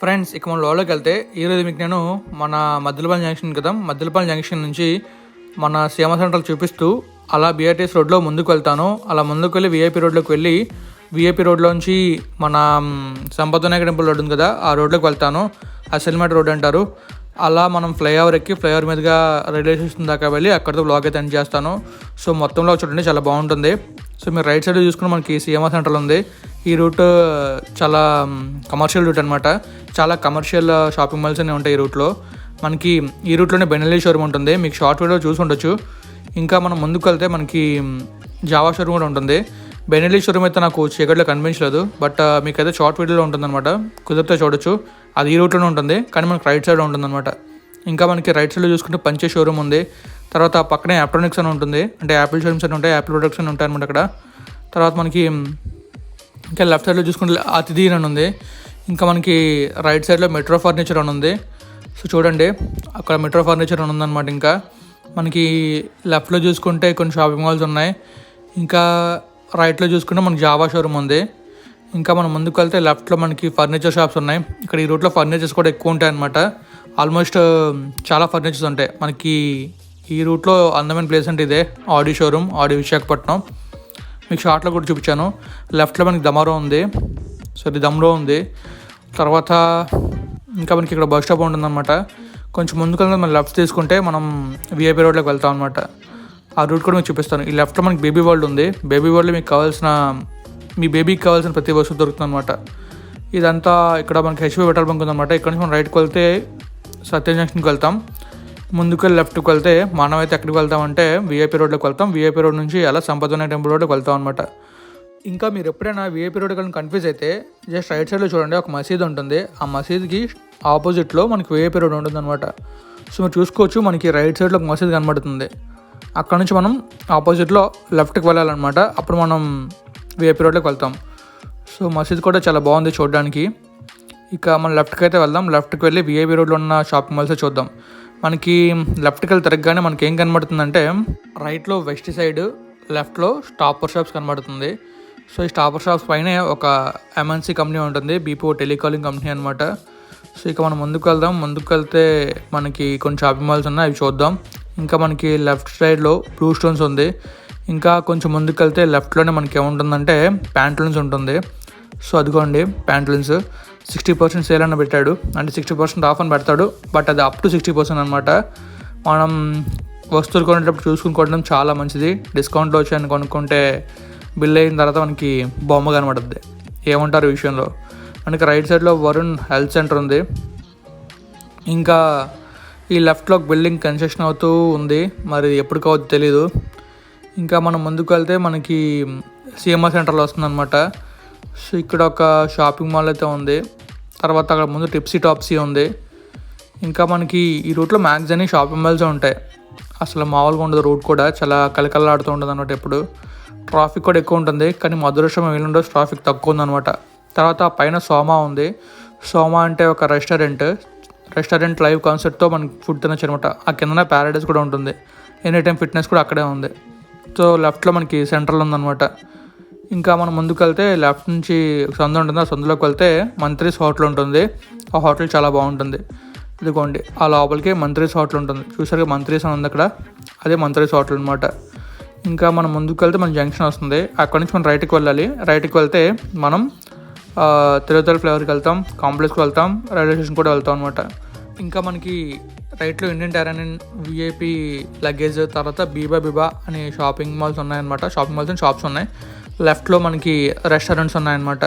Friends ఇక మన లోలోకి వెళ్తే ఈరోజు మీకు నేను మన మద్దలపాలెం జంక్షన్ కదా. మద్దలపాలెం జంక్షన్ నుంచి మన సీమ సెంటర్ చూపిస్తూ అలా బీఆర్టీఎస్ రోడ్లో ముందుకు వెళ్తాను. అలా ముందుకు వెళ్ళి విఐపి రోడ్లోకి వెళ్ళి విఐపి రోడ్లోంచి మన సంపద వినాయక టెంపుల్ రోడ్ ఉంది కదా ఆ రోడ్లోకి వెళ్తాను. ఆ రోడ్ అంటారు. అలా మనం ఫ్లైఓవర్ ఎక్కి ఫ్లైఓవర్ మీదుగా రైల్వే స్టేషన్ దాకా వెళ్ళి అక్కడితో బ్లాగ్ అయితే ఎండ్ చేస్తాను. సో మొత్తంలో చూడండి చాలా బాగుంటుంది. సో మీరు రైట్ సైడ్ చూసుకుని మనకి సీఎంఆర్ సెంటర్ ఉంది. ఈ రూట్ చాలా కమర్షియల్ రూట్ అనమాట చాలా కమర్షియల్ షాపింగ్ మాల్స్ అనేవి ఉంటాయి ఈ రూట్లో. మనకి ఈ రూట్లోనే బెనెల్లి షోరూమ్ ఉంటుంది. మీకు షార్ట్ వీడియో చూసి ఉండొచ్చు. ఇంకా మనం ముందుకు వెళ్తే మనకి జావా షోరూమ్ కూడా ఉంటుంది. బెనెల్లి షోరూమ్ అయితే నాకు చీకట్లో కనిపించలేదు. బట్ మీకైతే షార్ట్ వీడియోలో ఉంటుందన్నమాట. కుదిరితే చూడొచ్చు. అది ఈ రూట్లోనే ఉంటుంది. కానీ మనకి రైట్ సైడ్ ఉంటుందన్నమాట. ఇంకా మనకి రైట్ సైడ్లో చూసుకుంటే పంచే షోరూమ్ ఉంది. తర్వాత పక్కనే ఎలక్ట్రానిక్స్ అని ఉంటుంది. అంటే యాపిల్ షోరూమ్స్ అని ఉంటాయి. యాపిల్ ప్రొడక్ట్స్ అని ఉంటాయి అనమాట అక్కడ. తర్వాత మనకి ఇంకా లెఫ్ట్ సైడ్లో చూసుకుంటే అతిథి అని ఉంది. ఇంకా మనకి రైట్ సైడ్లో మెట్రో ఫర్నిచర్ అని ఉంది. సో చూడండి అక్కడ మెట్రో ఫర్నిచర్ అని ఉందన్నమాట ఇంకా. మనకి లెఫ్ట్లో చూసుకుంటే కొన్ని షాపింగ్ మాల్స్ ఉన్నాయి. ఇంకా రైట్లో చూసుకుంటే మనకి జావా షోరూమ్ ఉంది. ఇంకా మనం ముందుకు వెళ్తే లెఫ్ట్లో మనకి ఫర్నిచర్ షాప్స్ ఉన్నాయి. ఇక్కడ ఈ రూట్లో ఫర్నిచర్స్ కూడా ఎక్కువ ఉంటాయి అనమాట ఆల్మోస్ట్ um, చాలా ఫర్నిచర్స్ ఉంటాయి. మనకి ఈ రూట్లో అందమైన ప్లేస్ అంటే ఇదే ఆడి షోరూమ్ ఆడి విశాఖపట్నం. మీకు షార్ట్లో కూడా చూపించాను. లెఫ్ట్లో మనకి దమారో ఉంది. సారీ దమ్రో ఉంది. తర్వాత ఇంకా మనకి ఇక్కడ బస్ స్టాప్ ఉంటుందన్నమాట కొంచెం ముందుకు మనం లెఫ్ట్ తీసుకుంటే మనం విఐపి రోడ్లోకి వెళ్తాం అనమాట ఆ రూట్ కూడా మీకు చూపిస్తాను. ఈ లెఫ్ట్లో మనకి బేబీ వరల్డ్ ఉంది. బేబీ వరల్డ్లో మీకు కావాల్సిన మీ బేబీకి కావాల్సిన ప్రతి వస్తువు దొరుకుతుంది అనమాట ఇదంతా ఇక్కడ మనకి హెచ్పి పెట్రోల్ బంక్ ఉందన్నమాట. ఇక్కడ నుంచి మనం రైట్కి వెళ్తే సత్యం జంక్షన్కి వెళ్తాం. ముందుకెళ్ళి లెఫ్ట్కి వెళ్తే మనం అయితే ఎక్కడికి వెళ్తామంటే విఐపి రోడ్లోకి వెళ్తాం. విఐపి రోడ్ నుంచి అలా సంపదన టెంపుల్ రోడ్కి వెళ్తాం అనమాట ఇంకా మీరు ఎప్పుడైనా విఐపి రోడ్ కానీ కన్ఫ్యూజ్ అయితే జస్ట్ రైట్ సైడ్లో చూడండి ఒక మసీద్ ఉంటుంది. ఆ మసీద్కి ఆపోజిట్లో మనకి విఐపి రోడ్ ఉంటుంది అనమాట సో మీరు చూసుకోవచ్చు మనకి రైట్ సైడ్లో ఒక మసీద్ కనబడుతుంది. అక్కడ నుంచి మనం ఆపోజిట్లో లెఫ్ట్కి వెళ్ళాలన్నమాట. అప్పుడు మనం విఐపి రోడ్లోకి వెళ్తాం. సో మసీద్ కూడా చాలా బాగుంది చూడడానికి. ఇక మనం లెఫ్ట్కి అయితే వెళ్దాం. లెఫ్ట్కి వెళ్ళి విఐపి రోడ్లో ఉన్న షాపింగ్ మాల్స్ చూద్దాం. మనకి లెఫ్ట్కి వెళ్ళి తిరగగానే మనకి ఏం కనబడుతుందంటే రైట్లో వెస్ట్ సైడ్ లెఫ్ట్లో స్టాపర్ షాప్స్ కనబడుతుంది. సో ఈ స్టాపర్ షాప్స్ పైన ఒక ఎంఎన్సీ కంపెనీ ఉంటుంది బీపో టెలికాలింగ్ కంపెనీ అనమాట సో ఇక మనం ముందుకు వెళ్దాం. ముందుకు వెళ్తే మనకి కొన్ని షాపింగ్ మాల్స్ ఉన్నాయి అవి చూద్దాం. ఇంకా మనకి లెఫ్ట్ సైడ్లో బ్లూ స్టోన్స్ ఉంది. ఇంకా కొంచెం ముందుకు వెళ్తే లెఫ్ట్లోనే మనకి ఏముంటుందంటే ప్యాంట్లూన్స్ ఉంటుంది. సో అదిగోండి ప్యాంట్లూన్స్ సిక్స్టీ పర్సెంట్ సేల్ అని పెట్టాడు. అంటే సిక్స్టీ పర్సెంట్ ఆఫ్ అని పెడతాడు. బట్ అది అప్ టు సిక్స్టీ పర్సెంట్ అనమాట మనం వస్తువులు కొనేటప్పుడు చూసుకుని కొనడం చాలా మంచిది. డిస్కౌంట్లో వచ్చాయని కొనుక్కుంటే బిల్ అయిన తర్వాత మనకి బొమ్మ కనబడుద్ది. ఏమంటారు విషయంలో? మనకి రైట్ సైడ్లో వరుణ్ హెల్త్ సెంటర్ ఉంది. ఇంకా ఈ లెఫ్ట్లో బిల్డింగ్ కన్స్ట్రక్షన్ అవుతూ ఉంది. మరి ఎప్పుడు కావద్దు తెలీదు. ఇంకా మనం ముందుకు వెళ్తే మనకి సిఎంఆర్ సెంటర్లో వస్తుందన్నమాట. సో ఇక్కడ ఒక షాపింగ్ మాల్ అయితే ఉంది. తర్వాత అక్కడ ముందు టిప్సీ టాప్సీ ఉంది. ఇంకా మనకి ఈ రూట్లో మ్యాక్స్ అన్ని షాపింగ్ మాల్స్ ఉంటాయి. అసలు మామూలుగా ఉండదు రూట్ కూడా. చాలా కలకలలాడుతూ ఉంటుంది అనమాట ఎప్పుడు. ట్రాఫిక్ కూడా ఎక్కువ ఉంటుంది. కానీ మధురశం వీలుండో ట్రాఫిక్ తక్కువ ఉందన్నమాట తర్వాత పైన సోమా ఉంది. సోమా అంటే ఒక రెస్టారెంట్ రెస్టారెంట్ లైవ్ కాన్సెప్ట్తో మనకి ఫుడ్ తినచ్చు అనమాట ఆ కిందన ప్యారడైస్ కూడా ఉంటుంది. ఎనీ టైం ఫిట్నెస్ కూడా అక్కడే ఉంది. సో లెఫ్ట్లో మనకి సెంటర్లో ఉందన్నమాట ఇంకా మనం ముందుకు వెళ్తే లెఫ్ట్ నుంచి సంద ఉంటుంది? ఆ సందులోకి వెళ్తే మంత్రీస్ హోటల్ ఉంటుంది. ఆ హోటల్ చాలా బాగుంటుంది. ఇదిగోండి ఆ లోపలికి మంత్రీస్ హోటల్ ఉంటుంది. చూసారుగా మంత్రీస్ అని ఉంది అక్కడ. అదే మంత్రీస్ హోటల్ అనమాట ఇంకా మనం ముందుకు వెళ్తే మన జంక్షన్ వస్తుంది. అక్కడి నుంచి మనం రైట్కి వెళ్ళాలి. రైట్కి వెళ్తే మనం తిరుపతి ఫ్లేవర్కి వెళ్తాం కాంప్లెక్స్కి వెళ్తాం రైల్వే స్టేషన్ కూడా వెళ్తాం అనమాట ఇంకా మనకి రైట్లో ఇండియన్ టెరానిన్ విఐపి లగేజ్ తర్వాత బీబా బీబా అనే షాపింగ్ మాల్స్ ఉన్నాయన్నమాట. షాపింగ్ మాల్స్ అండ్ షాప్స్ ఉన్నాయి. లెఫ్ట్లో మనకి రెస్టారెంట్స్ ఉన్నాయన్నమాట.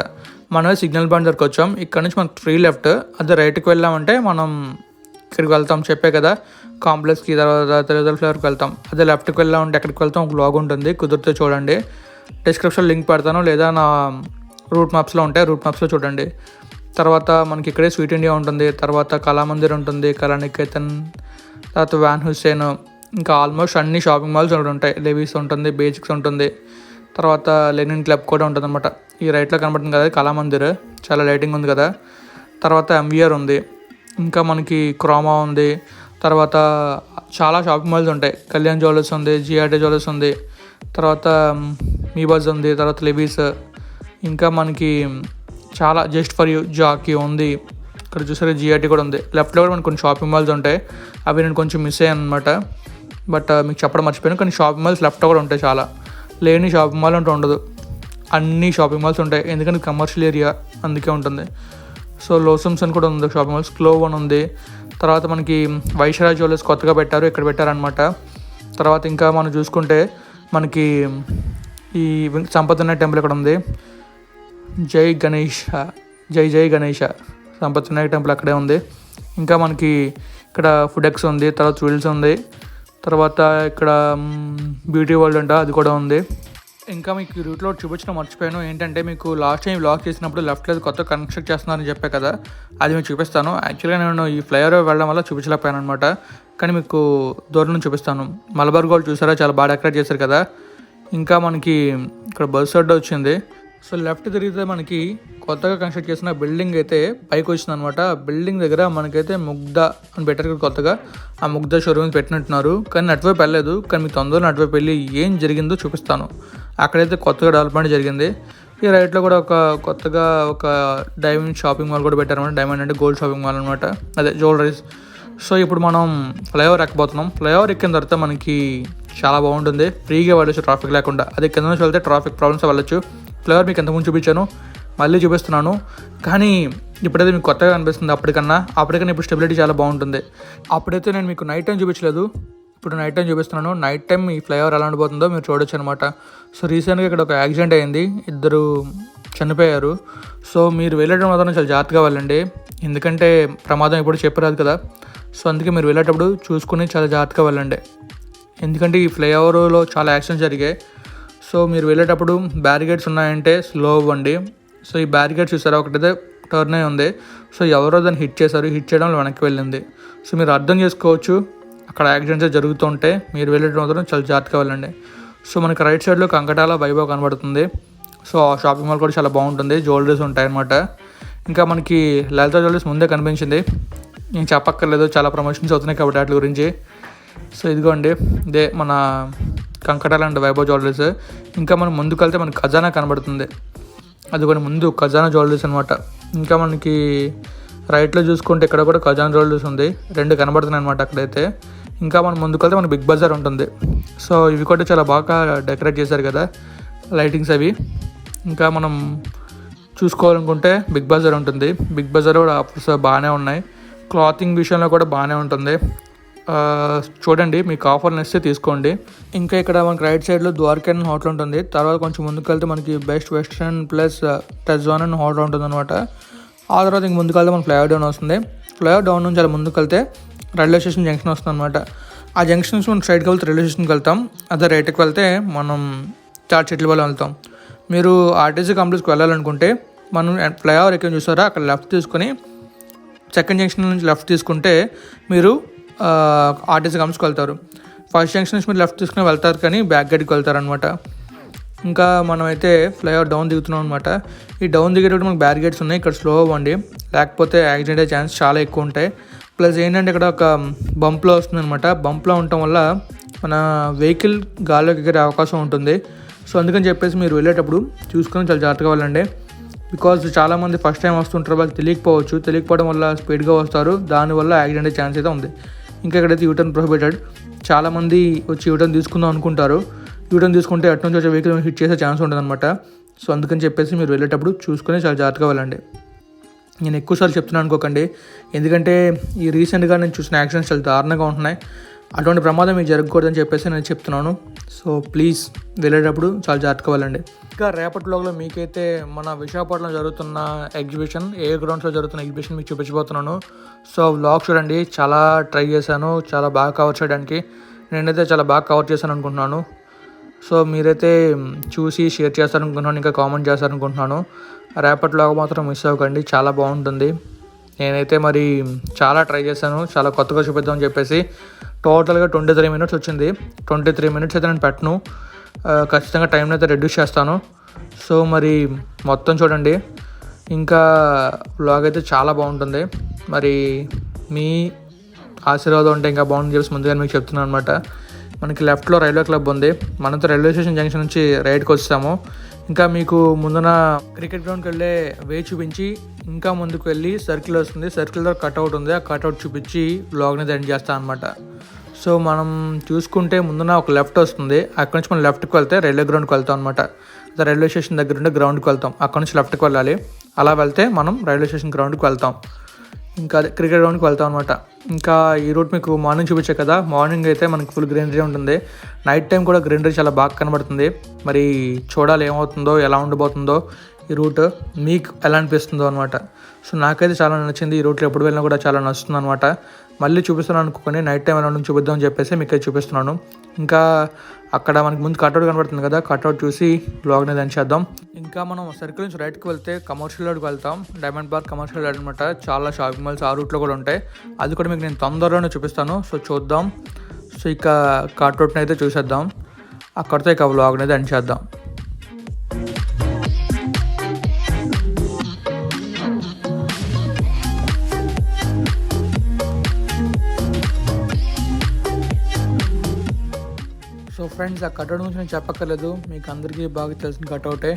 మనం సిగ్నల్ బండ్ దగ్గరకు వచ్చాం. ఇక్కడ నుంచి మనకి ఫ్రీ లెఫ్ట్. అదే రైట్కి వెళ్ళామంటే మనం ఇక్కడికి వెళ్తాం చెప్పే కదా. కాంప్లెక్స్కి తర్వాత తిరుపతి ఫ్లేవర్కి వెళ్తాం. అదే లెఫ్ట్కి వెళ్ళామంటే ఎక్కడికి వెళ్తాం. ఒక బ్లాగ్ ఉంటుంది. కుదిరితే చూడండి. డిస్క్రిప్షన్ లింక్ పెడతాను. లేదా నా రూట్ మ్యాప్స్లో ఉంటాయి రూట్ మ్యాప్స్లో చూడండి. తర్వాత మనకి ఇక్కడే స్వీట్ ఇండియా ఉంటుంది. తర్వాత కళామందిర్ ఉంటుంది. కళానికేతన్ తర్వాత వ్యాన్ హుస్సేన్. ఇంకా ఆల్మోస్ట్ అన్ని షాపింగ్ మాల్స్ ఇక్కడ ఉంటాయి. లెవీస్ ఉంటుంది బేసిక్స్ ఉంటుంది. తర్వాత లెనిన్ క్లబ్ కూడా ఉంటుంది అనమాట ఈ రైట్లో కనబడుతుంది కదా కళామందిర్. చాలా లైటింగ్ ఉంది కదా. తర్వాత ఎంవిఆర్ ఉంది. ఇంకా మనకి క్రోమా ఉంది. తర్వాత చాలా షాపింగ్ మాల్స్ ఉంటాయి. కళ్యాణ్ జ్యువెలర్స్ ఉంది జిఆర్టీ జ్యువెలర్స్ ఉంది. తర్వాత మీబజ్ ఉంది తర్వాత లెవీస్. ఇంకా మనకి చాలా జస్ట్ ఫర్ యూ జాకీ ఉంది. ఇక్కడ చూసారా జిఆర్టీ కూడా ఉంది. లెఫ్ట్లో కూడా మనకి కొన్ని షాపింగ్ మాల్స్ ఉంటాయి. అవి నేను కొంచెం మిస్ అయ్యాను అనమాట బట్ మీకు చెప్పడం మర్చిపోయాను. కానీ షాపింగ్ మాల్స్ లెఫ్ట్ కూడా ఉంటాయి చాలా. లేని షాపింగ్ మాల్ అంటూ ఉండదు. అన్ని షాపింగ్ మాల్స్ ఉంటాయి. ఎందుకంటే కమర్షియల్ ఏరియా అందుకే ఉంటుంది. సో లోసమ్స్ అని కూడా ఉంది. షాపింగ్ మాల్స్ క్లో అని ఉంది. తర్వాత మనకి వైశ్వరాజ్ జ్యువెలర్స్ కొత్తగా పెట్టారు. ఇక్కడ పెట్టారనమాట తర్వాత ఇంకా మనం చూసుకుంటే మనకి ఈ సంపదన్న టెంపుల్ ఇక్కడ ఉంది. జై గణేష్ జై జై గణేష సంపత్ వినాయక టెంపుల్ అక్కడే ఉంది. ఇంకా మనకి ఇక్కడ ఫుడ్ ఎక్స్ ఉంది. తర్వాత జ్యువెల్స్ ఉంది. తర్వాత ఇక్కడ బ్యూటీ వరల్డ్ అంట అది కూడా ఉంది. ఇంకా మీకు రూట్లో చూపించడం మర్చిపోయాను. ఏంటంటే మీకు లాస్ట్ టైం బ్లాగ్ చేసినప్పుడు లెఫ్ట్ లేదు కొత్త కన్స్ట్రక్ట్ చేస్తున్నారని చెప్పే కదా అది మీకు చూపిస్తాను. యాక్చువల్గా నేను ఈ ఫ్లైఓవర్ వెళ్ళడం వల్ల చూపించలేకపోయాను అనమాట కానీ మీకు దూరం నుంచి చూపిస్తాను. మలబార్ గోల్డ్ చూసారా? చాలా బాగా డెకరేట్ చేశారు కదా. ఇంకా మనకి ఇక్కడ బస్ అడ్డ వచ్చింది. సో లెఫ్ట్ తిరిగితే మనకి కొత్తగా కన్స్ట్రక్ట్ చేసిన బిల్డింగ్ అయితే పైకి వచ్చింది అనమాట బిల్డింగ్ దగ్గర మనకైతే ముగ్ధ అని పెట్టారు కొత్తగా. ఆ ముగ్ధ షోరూమ్ పెట్టినట్టున్నారు. కానీ అటువైపు వెళ్ళలేదు. కానీ మీకు తొందరలో అటువైపు వెళ్ళి ఏం జరిగిందో చూపిస్తాను. అక్కడైతే కొత్తగా డెవలప్మెంట్ జరిగింది. ఈ రైట్లో కూడా ఒక కొత్తగా ఒక డైమండ్ షాపింగ్ మాల్ కూడా పెట్టారనమాట డైమండ్ అంటే గోల్డ్ షాపింగ్ మాల్ అనమాట అదే జ్యువెలరీస్ సో ఇప్పుడు మనం ఫ్లైఓవర్ ఎక్కబోతున్నాం. ఫ్లైఓవర్ ఎక్కిన తర్వాత మనకి చాలా బాగుంటుంది. ఫ్రీగా వెళ్ళొచ్చు ట్రాఫిక్ లేకుండా. అదే కింద నుంచి వెళ్తే ట్రాఫిక్ ప్రాబ్లమ్స్ వెళ్ళొచ్చు ఫ్లైఓవర్ మీకు ఎంతకుముందు చూపించాను. మళ్ళీ చూపిస్తున్నాను. కానీ ఇప్పుడైతే మీకు కొత్తగా అనిపిస్తుంది అప్పటికన్నా. అప్పటికన్నా ఇప్పుడు స్టెబిలిటీ చాలా బాగుంటుంది. అప్పుడైతే నేను మీకు నైట్ టైం చూపించలేదు. ఇప్పుడు నైట్ టైం చూపిస్తున్నాను. నైట్ టైం ఈ ఫ్లైఓవర్ ఎలా ఉండిపోతుందో మీరు చూడొచ్చు అనమాట సో రీసెంట్గా ఇక్కడ ఒక యాక్సిడెంట్ అయింది. ఇద్దరు చనిపోయారు. సో మీరు వెళ్ళేటప్పుడు మాత్రం చాలా జాగ్రత్తగా వెళ్ళండి. ఎందుకంటే ప్రమాదం ఎప్పుడు చెప్పరాదు కదా. సో అందుకే మీరు వెళ్ళేటప్పుడు చూసుకుని చాలా జాగ్రత్తగా వెళ్ళండి. ఎందుకంటే ఈ ఫ్లైఓవర్లో చాలా యాక్సిడెంట్స్ జరిగాయి. సో మీరు వెళ్ళేటప్పుడు బ్యారిగేడ్స్ ఉన్నాయంటే స్లో అవ్వండి. సో ఈ బ్యారికేడ్ చూసారా? ఒకటైతే టర్న్ అయి ఉంది. సో ఎవరో దాన్ని హిట్ చేశారు. హిట్ చేయడం వెనక్కి వెళ్ళింది. సో మీరు అర్థం చేసుకోవచ్చు. అక్కడ యాక్సిడెంట్స్ జరుగుతుంటే మీరు వెళ్ళేటప్పుడు మాత్రం చాలా జాగ్రత్తగా వెళ్ళండి. సో మనకి రైట్ సైడ్లో కంకటాల వైభవ్ కనబడుతుంది. సో ఆ షాపింగ్ మాల్ కూడా చాలా బాగుంటుంది. జ్యువెలరీస్ ఉంటాయన్నమాట. ఇంకా మనకి లలిత జ్యువెలరీస్ ముందే కనిపించింది. నేను చెప్పక్కర్లేదు. చాలా ప్రమోషన్స్ అవుతున్నాయి కాబట్టి వాటి గురించి. సో ఇదిగోండి. ఇదే మన కంకటాల అండ్ వైభవ్ జ్యువెలరీస్ ఇంకా మనం ముందుకు వెళ్తే మనకి ఖజానా కనబడుతుంది. అది కూడా ముందు ఖజానా జ్యువెలరీస్ అనమాట ఇంకా మనకి రైట్లో చూసుకుంటే ఇక్కడ కూడా ఖజానా జ్యువెలరీస్ ఉంది. రెండు కనబడుతున్నాయి అనమాట అక్కడైతే. ఇంకా మనం ముందుకు వెళ్తే మనకి బిగ్ బజార్ ఉంటుంది. సో ఇవి కూడా చాలా బాగా డెకరేట్ చేశారు కదా లైటింగ్స్ అవి. ఇంకా మనం చూసుకోవాలనుకుంటే బిగ్ బజార్ ఉంటుంది. బిగ్ బజార్ కూడా ఆఫర్స్ బాగానే ఉన్నాయి. క్లాతింగ్ విషయంలో కూడా బాగానే ఉంటుంది. చూడండి మీకు ఆఫర్ నచ్చితే తీసుకోండి. ఇంకా ఇక్కడ మనకి రైట్ సైడ్లో ద్వారకాన్ హోటల్ ఉంటుంది. తర్వాత కొంచెం ముందుకు వెళ్తే మనకి బెస్ట్ వెస్ట్రన్ ప్లస్ టెజాన్ అని హోటల్ ఉంటుంది అనమాట ఆ తర్వాత ఇంక ముందుకు వెళ్తే మన ఫ్లైఓవర్ డౌన్ వస్తుంది. ఫ్లైఓవర్ డౌన్ నుంచి అలా ముందుకు వెళ్తే రైల్వే స్టేషన్ జంక్షన్ వస్తుంది అనమాట ఆ జంక్షన్ నుంచి మనం స్ట్రైట్కి వెళ్తే రైల్వే స్టేషన్కి వెళ్తాం. అదే రైట్కి వెళ్తే మనం చాట్ చెట్ల వల్ల వెళ్తాం. మీరు ఆర్టీసీ కాంప్లెక్స్కి వెళ్ళాలనుకుంటే మనం ఫ్లైఓవర్ ఎక్కడ చూసారా? అక్కడ లెఫ్ట్ తీసుకొని సెకండ్ జంక్షన్ నుంచి లెఫ్ట్ తీసుకుంటే మీరు ఆర్టీసీ గమ్స్కి వెళ్తారు. ఫస్ట్ జంక్షన్ నుంచి మీరు లెఫ్ట్ తీసుకుని వెళ్తారు కానీ బ్యాక్ గేట్కి వెళ్తారనమాట ఇంకా మనమైతే ఫ్లైఓవర్ డౌన్ దిగుతున్నాం అనమాట ఈ డౌన్ దిగేటప్పుడు మనకు బ్యారిగేట్స్ ఉన్నాయి ఇక్కడ స్లో అవ్వండి. లేకపోతే యాక్సిడెంట్ అయ్యే ఛాన్స్ చాలా ఎక్కువ ఉంటాయి. ప్లస్ ఏంటంటే ఇక్కడ ఒక బంప్లో వస్తుంది అనమాట బంప్లో ఉండటం వల్ల మన వెహికల్ గాల్లోకి ఎగిరే అవకాశం ఉంటుంది. సో అందుకని చెప్పేసి మీరు వెళ్ళేటప్పుడు చూసుకొని చాలా జాగ్రత్తగా వెళ్ళండి. బికాజ్ చాలామంది ఫస్ట్ టైం వస్తుంటారు వాళ్ళకి తెలియకపోవచ్చు. తెలియకపోవడం వల్ల స్పీడ్గా వస్తారు. దానివల్ల యాక్సిడెంట్ అయ్యే ఛాన్స్ అయితే ఉంది. ఇంకా ఇక్కడైతే యూటర్న్ ప్రొహిబిటెడ్ చాలామంది వచ్చి యూటర్న్ తీసుకుందాం అనుకుంటారు. యూటర్న్ తీసుకుంటే అటు నుంచి వచ్చే వెహికల్ హిట్ చేసే ఛాన్స్ ఉంటుంది అనమాట సో అందుకని చెప్పేసి మీరు వెళ్ళేటప్పుడు చూసుకొని చాలా జాగ్రత్తగా వెళ్ళండి. నేను ఎక్కువసార్లు చెప్తున్నాను అనుకోకండి. ఎందుకంటే ఈ రీసెంట్గా నేను చూసిన యాక్సిడెంట్స్ చాలా దారుణంగా ఉంటున్నాయి. అటువంటి ప్రమాదం మీకు జరగకూడదని చెప్పేసి నేను చెప్తున్నాను. సో ప్లీజ్ వెళ్ళేటప్పుడు చాలా జాగ్రత్తగా వెళ్ళండి. ఇంకా రేపటి బ్లాగ్లో మీకైతే మన విశాఖపట్నంలో జరుగుతున్న ఎగ్జిబిషన్ ఏ గ్రౌండ్స్లో జరుగుతున్న ఎగ్జిబిషన్ మీకు చూపించబోతున్నాను. సో వ్లాగ్ చూడండి. చాలా ట్రై చేశాను. చాలా బాగా కవర్ చేయడానికి. నేనైతే చాలా బాగా కవర్ చేశాను అనుకుంటున్నాను. సో మీరైతే చూసి షేర్ చేస్తారనుకుంటున్నాను. ఇంకా కామెంట్ చేస్తారనుకుంటున్నాను. రేపటిలోగా మాత్రం మిస్ అవ్వకండి. చాలా బాగుంటుంది. నేనైతే మరి చాలా ట్రై చేశాను. చాలా కొత్తగా చూపిద్దామని చెప్పేసి. టోటల్గా ట్వంటీ త్రీ మినిట్స్ వచ్చింది. ట్వంటీ త్రీ మినిట్స్ అయితే నేను పెట్టను. ఖచ్చితంగా టైంని అయితే రెడ్యూస్ చేస్తాను. సో మరి మొత్తం చూడండి. ఇంకా బ్లాగ్ అయితే చాలా బాగుంటుంది. మరి మీ ఆశీర్వాదం ఉంటే ఇంకా బాగుంటుంది చెప్పేసి ముందుగా మీకు చెప్తున్నాను అనమాట మనకి లెఫ్ట్లో రైల్వే క్లబ్ ఉంది. మనతో రైల్వే స్టేషన్ జంక్షన్ నుంచి రైడ్కి వస్తాము ఇంకా మీకు ముందున క్రికెట్ గ్రౌండ్కి వెళ్ళే వే చూపించి ఇంకా ముందుకు వెళ్ళి సర్కిల్ వస్తుంది. సర్కిల్ దగ్గర కట్అవుట్ ఉంది. ఆ కట్అవుట్ చూపించి బ్లాగ్ని ఎండ్ చేస్తాను అనమాట సో మనం చూసుకుంటే ముందున ఒక లెఫ్ట్ వస్తుంది. అక్కడ నుంచి మనం లెఫ్ట్కి వెళ్తే రైల్వే గ్రౌండ్కి వెళ్తాం అనమాట రైల్వే స్టేషన్ దగ్గర ఉండే గ్రౌండ్కి వెళ్తాం. అక్కడ నుంచి లెఫ్ట్కి వెళ్ళాలి. అలా వెళ్తే మనం రైల్వే స్టేషన్ గ్రౌండ్కి వెళ్తాం. ఇంకా అదే క్రికెట్ గ్రౌండ్కి వెళ్తాం అనమాట ఇంకా ఈ రూట్ మీకు మార్నింగ్ చూపించే కదా. మార్నింగ్ అయితే మనకి ఫుల్ గ్రీనరీ ఉంటుంది. నైట్ టైం కూడా గ్రీనరీ చాలా బాగా కనబడుతుంది. మరి చూడాలి ఏమవుతుందో ఎలా ఉండబోతుందో ఈ రూట్ మీకు ఎలా అనిపిస్తుందో అనమాట సో నాకైతే చాలా నచ్చింది ఈ రూట్లో ఎప్పుడు వెళ్ళినా కూడా చాలా నచ్చుతుంది అనమాట మళ్ళీ చూపిస్తున్నాను అనుకోని నైట్ టైం ఎలా చూపిద్దాం చూపిద్దామని చెప్పేసి మీకు చూపిస్తున్నాను. ఇంకా అక్కడ మనకి ముందు కట్అవుట్ కనబడుతుంది కదా కట్అవుట్ చూసి బ్లాగ్ని దాని ఇంకా మనం సర్కిల్ నుంచి రైట్కి వెళ్తే కమర్షియల్ రోడ్కి వెళ్తాం. డైమండ్ పార్క్ కమర్షియల్ రోడ్ అనమాట చాలా షాపింగ్ మాల్స్ ఆ రూట్లో కూడా ఉంటాయి. అది కూడా మీకు నేను తొందరలోనే చూపిస్తాను. సో చూద్దాం. సో ఇక కట్అవుట్ని అయితే చూసేద్దాం. అక్కడితో ఇక బ్లాగ్ని అయితే ఎండ్ చేద్దాం. సో ఫ్రెండ్స్ ఆ కట్అవుట్ గురించి నేను చెప్పక్కర్లేదు. మీకు అందరికీ బాగా తెలిసిన కట్అవుటే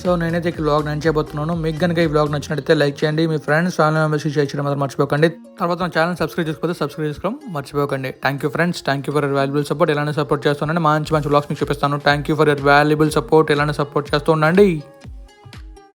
సో నేనైతే ఈ బ్లాగ్ నేను చేయబోతున్నాను. మీకు కనుక ఈ బ్లాగ్ నచ్చినట్టయితే లైక్ చేయండి. మీ ఫ్రెండ్స్ ఫ్యామిలీ మెంబర్స్కి షేర్ చేయడం మాత్రం మర్చిపోకండి. తర్వాత నా ఛానల్ సబ్స్క్రైబ్ చేసుకోతే సబ్స్క్రైబ్ చేసుకోవడం మర్చిపోకండి. Thank you friends thank you for your valuable support ఇలానే సపోర్ట్ చేస్తున్నాను మంచి మంచి బ్లాగ్స్ మీకు చూపిస్తాను. Thank you for your valuable support ఇలానే సపోర్ట్ చేస్తూ ఉండండి.